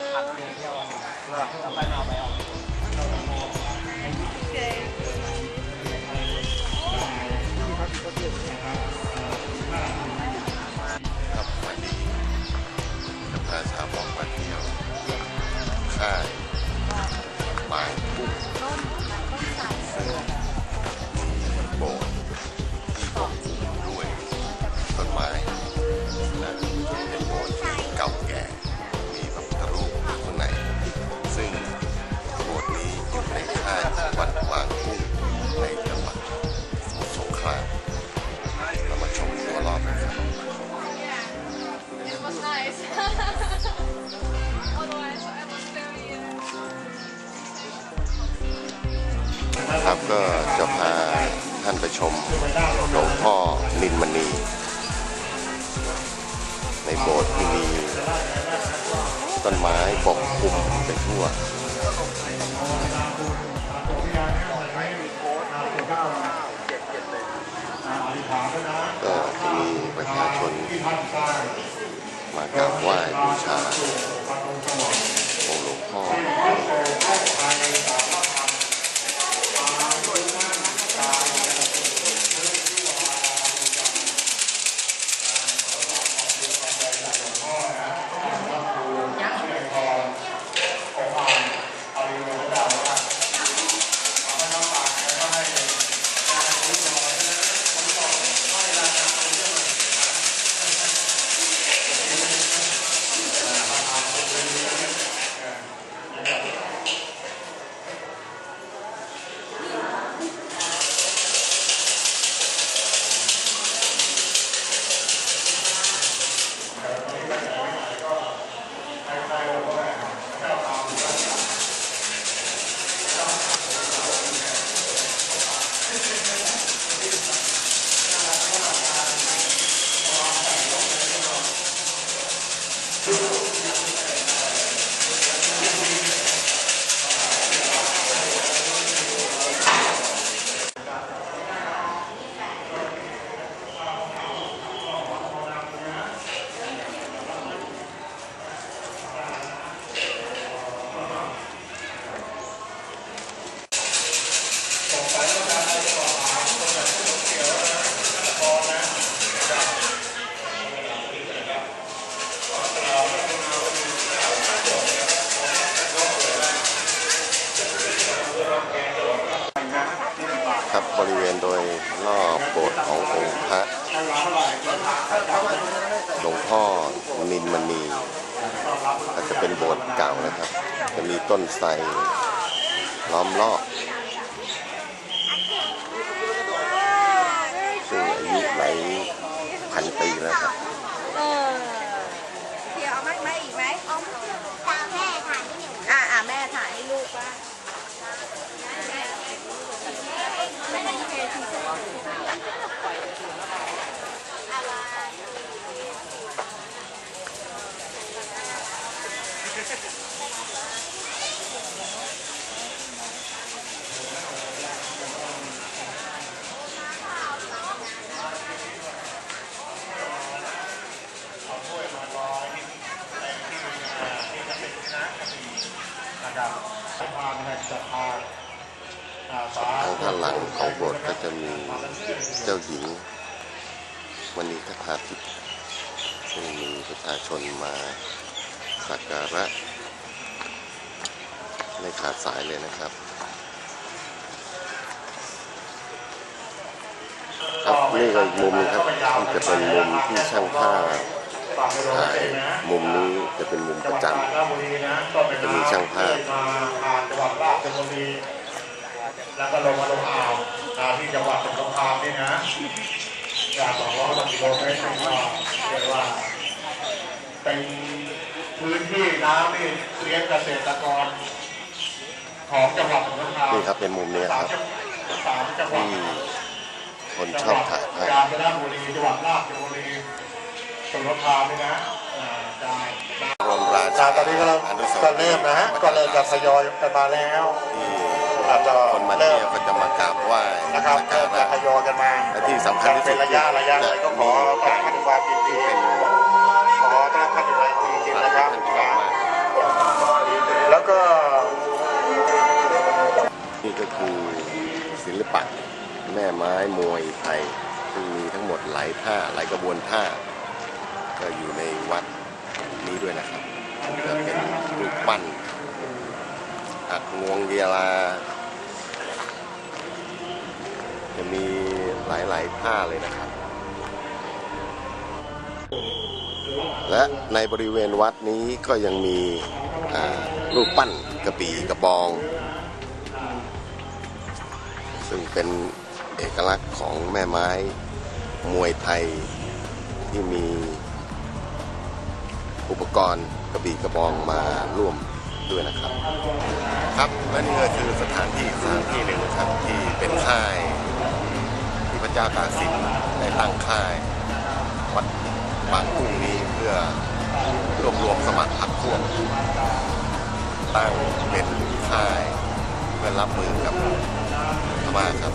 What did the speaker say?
ผักเดียวแล้วไปเอาไปเอาครับ ก็จะพาท่านไปชมหลวงพ่อนินมณี ในโบสถ์ที่มีต้นไม้ปกคลุมไปทั่วก็จะมีประชาชนมากราบไหว้บูชาองค์หลวงพ่อ ครับบริเวณโดยรอบโบสถ์ขององค์พระหลวงพ่อนินมณีก็จะเป็นโบสถ์เก่านะครับ จะมีต้นไทรล้อมรอบ ซึ่งอายุหลายพันปีแล้วครับ เออเดี๋ยวเอาไหมไหมอีกไหมเอาตามแม่ถ่ายให้หนูอ่าอ่าแม่ถ่ายให้ลูกว่า ทางด้านหลังของโบสถ์ก็จะมีเจ้าหญิงมณีคทาทิพย์มีประชาชนมา สักการะไม่ขาดสายเลยนะครับ ครับนี่ก็อีกมุมนึงครับที่จะเป็นมุมที่ช่างภาพถ่ายมุมนี้จะเป็นมุมประจำจะมีช่างภาพมาผ่านจังหวัดราชบุรีแล้วก็ลงมาลงอ่าวที่จังหวัดสมุรสงครานี่นะจากสองร้อยกิโลเมตรก็เรียกว่าเป็น พื้นที่น้ำนี่เลี้ยงเกษตรกร ของจังหวัดสมุทรสงครามนี่ครับเป็นมุมนี้ครับสามจังหวัดที่คนชอบถ่ายภาพกาญจนบุรีจังหวัดราชบุรีสมุทรสงครามนี่นะอ่าได้รมราจาชากตอนนี้ก็เริ่มอนุสาวก็รีเริ่มย์นะฮะก็เริ่มจะทยอยกันมาแล้วที่อาจจะคนมาเริ่เที่มยวก็จะมากราบไหว้นะครับสักเริ่กามจะระทยอยกันมาและที่สำคัญที่สุเป็ดนระยะระยะเลยก็ขอต้อนรับด้วยความยินดีเป็น ขอต้อ นรับท่านอีกครั้งจริงๆนะครับ แล้วก็ นี่ก็คือศิลปะแม่ไม้มวยไทยซึ่งมีทั้งหมดหลายท่าหลายกระบวนท่า ก็อยู่ในวัดนี้ด้วยนะครับจะเป็นรูปปั้นหักงวงเดียลา จะมีหลายๆท่าเลยนะครับ และในบริเวณวัดนี้ก็ยังมีรูปปั้นกระบี่กระบอง ซึ่งเป็นเอกลักษณ์ของแม่ไม้มวยไทยที่มีอุปกรณ์กระบี่กระบองมาร่วมด้วยนะครับ ครับและนี่ก็คือสถานที่สถานที่หนึ่งครับที่เป็นค่ายที่พระเจ้าตากสินได้ตั้งค่ายวัดบางกุ้งนี้ อรวบรวมสมัครพรรคพวกตั้งเป็นค่ายเพื่อรับมือกับพม่าครับ